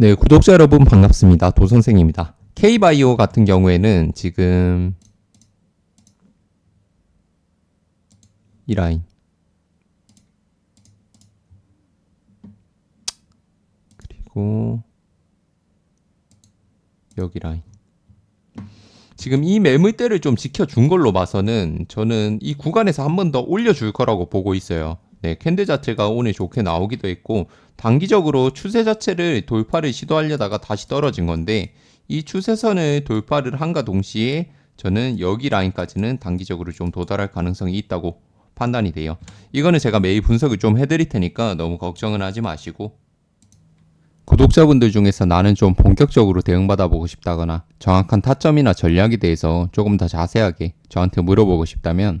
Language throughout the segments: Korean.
네, 구독자 여러분 반갑습니다. 도선생입니다. K바이오 같은 경우에는 지금 이 라인 그리고 여기 라인 지금 이 매물대를 좀 지켜준 걸로 봐서는 저는 이 구간에서 한 번 더 올려줄 거라고 보고 있어요. 네, 캔들 자체가 오늘 좋게 나오기도 했고 단기적으로 추세 자체를 돌파를 시도하려다가 다시 떨어진 건데 이 추세선을 돌파를 한가 동시에 저는 여기 라인까지는 단기적으로 좀 도달할 가능성이 있다고 판단이 돼요. 이거는 제가 매일 분석을 좀 해드릴 테니까 너무 걱정은 하지 마시고 구독자분들 중에서 나는 좀 본격적으로 대응받아보고 싶다거나 정확한 타점이나 전략에 대해서 조금 더 자세하게 저한테 물어보고 싶다면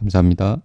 감사합니다.